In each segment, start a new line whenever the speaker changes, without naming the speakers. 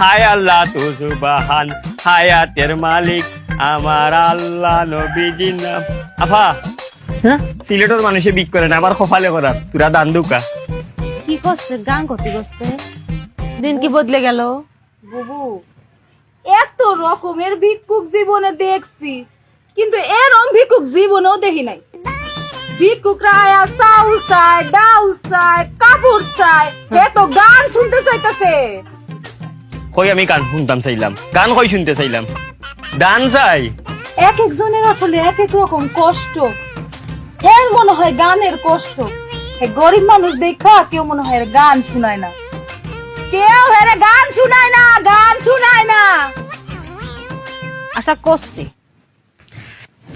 হায় আল্লাহ তু সুবাহান হায়াতের মালিক আমার আল্লাহ নবীজির নাম আফা
হ্যাঁ?
সিলেটের মানুষে বিক করে না আমার কপালে করার তুরা দান দুকা।
কি করছে গান করতে করছে? দিন কি বদলে গেল?
বুবু এত রকমের ভিক্ষুক জীবনে দেখছি কিন্তু এরম ভিক্ষুক জীবনেও দেখি নাই। ভিক্ষুকরা আয়া চাউল চায় ডাউল চায় কাপড় চায় এ তো গান শুনতে চাইতেছে।
কই আমি গান শুনতাম চাইলাম। গান কই শুনতে চাইলাম? দান চাই।
এক একজনের আসলে এক এক রকম কষ্ট। এর মনে হয় গানের কষ্ট? গরিব মানুষ দেখা কেউ মনে হয় গান শুনায় না। কেউ এর গান শুনায় না গান শুনায় না।
আচ্ছা করছে।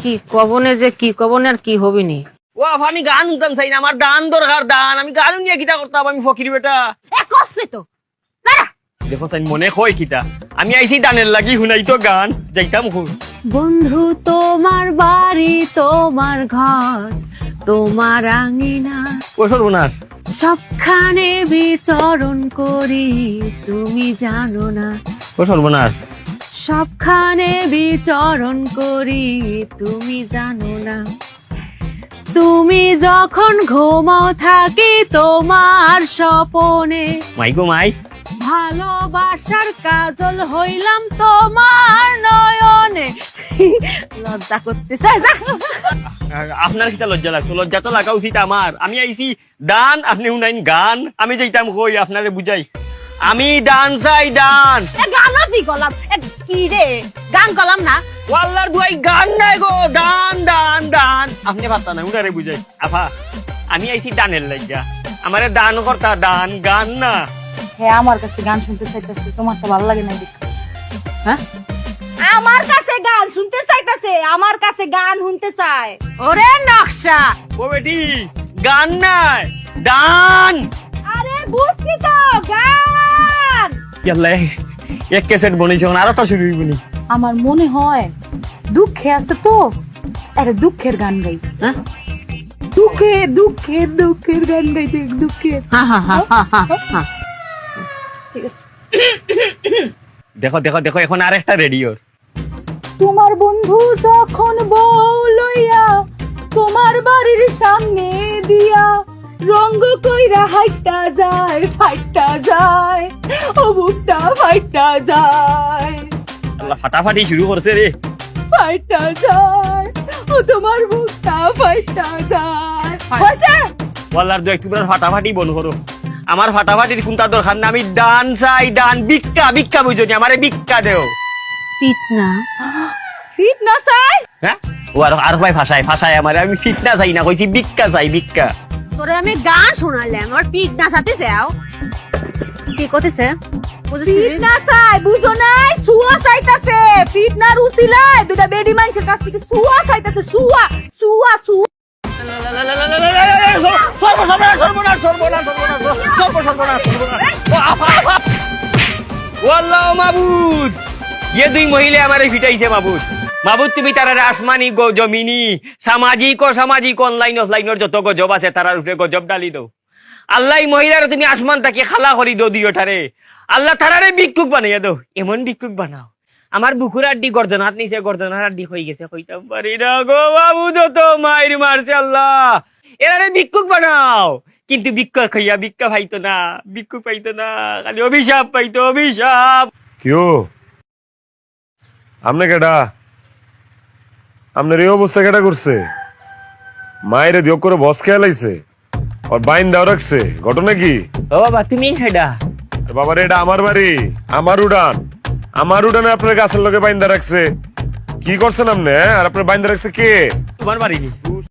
কি কবনে যে কি কবনে আর কি হবি নি?
ও আফা আমি গান শুনতাম চাই না আমার দান দরকার দান। আমি গান নিয়ে কিতা করতাম আমি ফকির বেটা।
এ করছে তো।
দেখো চাই মনে কিতা আমি আইছি দানের লাগি শুনাই তো গান। যাইতাম
বন্ধু তোমার বাড়ি তোমার ঘর তোমার আঙিনা।
ও সর্বনাশ
সবখানে বিচরণ করি তুমি জানো না।
ও সর্বনাশ
সবখানে বিচরণ করি তুমি জানো না। তুমি যখন ঘুমাও থাকি তোমার স্বপনে।
মাই গো মাই।
ভালোবাসার কাজল হইলাম তোমার নয়নে। লজ্জা করতেছে যা।
আপনার কিতা লজ্জা লাগতো লজ্জা তো লাগা উচিত আমার। আমি আইছি দান আপনি শুনাইন গান। আমি যাইতাম কই আপনারে বুঝাই। আমি দান চাই
এ গানও দি গলাম। কি রে? গান গলাম না?
ওয়াল্লার দুয়াই গান নাই গো। দান দান দান। আপনি পাত্তা না উনারে বুঝাই। আফা আমি আইছি দানের লাগিয়া আমারে দান করতা দান গান না।
হ্যাঁ আমার কাছে গান শুনতে চাইতেছে তোমার তো ভালো লাগে না দেখতে
হ্যাঁ?
আমার কাছে গান শুনতে চাইতেছে আমার কাছে গান শুনতে চায়।
ওরে নকশা।
ও বেটি গান নাই দান।
আরে বুঝছি তো গান।
ইয়াল্লা এক ক্যাসেট বনিছে আর একটা শুরু হইবনি
আমার মনে হয় দুঃখে আছে তো আরে দুঃখের গান গাই।
হ্যাঁ?
দুঃখে দুঃখের দুঃখের গান গাইতে দুঃখের
হা হা হা হা হা হা।
ঠিক আছে।
দেখো দেখো দেখো এখন আর একটা রেডিওর
তোমার বন্ধু যখন বউ লইয়া তোমার বাড়ির সামনে দিয়া রঙ্গ কইরা হাইটা যায় ফাইটা যায় ও বুকটা ফাইটা যায়।
আল্লাহ ফাটাফাটি শুরু করছে রে।
ফাইটা যায় ও তোমার বুকটা ফাইটা যায়। হয়েছে?
ওয়াল্লার দু একটু ফাটাফাটি বল করো। আমার ফাটাফাটির কোনটা দরকার না আমি ডান চাই ডান ভিক্ষা ভিক্ষা বুঝনি আমারে ভিক্ষা দেও
পিট না
ফিট না চাই
হ্যাঁ ও আর আর ভাই ভাষায় ভাষায় আমারে আমি ফিটনা চাই না কইছি ভিক্ষা চাই ভিক্ষা
তোরে আমি গান শোনালাম আর পিট না সাথে যাও কি করতেছে
ফিট
বুঝছিস
না চাই বুঝো নাই সুয়া চাইতাছে ফিট না রুচিলাই দুটা বেডি মানুষের কাছ থেকে সুয়া চাইতাছে সুয়া সুয়া সুয়া
সর্বনাশ সর্বনাশ সর্বনাশ সর্বনাশ সর্বনাশ সর্বনাশ ওয়াল্লাহ মাবুদ ये তুমি আসমানি জমিনি সামাজিক ও সামাজিক অনলাইন যত আছে ডালি দাও আল্লাহ মহিলার তুমি আসমান তাকে খালা করি দো দিওটারে আল্লাহ তারারে ভিক্ষুক দাও এমন ভিক্ষুক বানাও আমার বুকুর আড্ডি গর্দনার নিচে গর্দনার আড্ডি হয়ে গেছে কইতাম পারি না গো বাবু যত মারছে আল্লাহ এরারে ভিক্ষুক বানাও। কিন্তু ভিক্ষা খাইয়া ভিক্ষা পাইতো না ভিক্ষুক পাইতো না খালি অভিশাপ পাইতো অভিশাপ।
কিও আমনে কেডা? আপনার এই অবস্থা কেডা করছে? মায়েরে বিয়োগ করে বস খেয়াল আইছে আর বাইন দাও রাখছে ঘটনা কি?
ও বাবা তুমি হেডা?
আর বাবারে এটা আমার বাড়ি আমার উড়ান। আমার উড়ানে আপনার গাছের লোকে বাইন্দা রাখছে। কি করছেন আপনি হ্যাঁ? আর আপনার বাইন্দা রাখছে কে?
তোমার বাড়ি কি?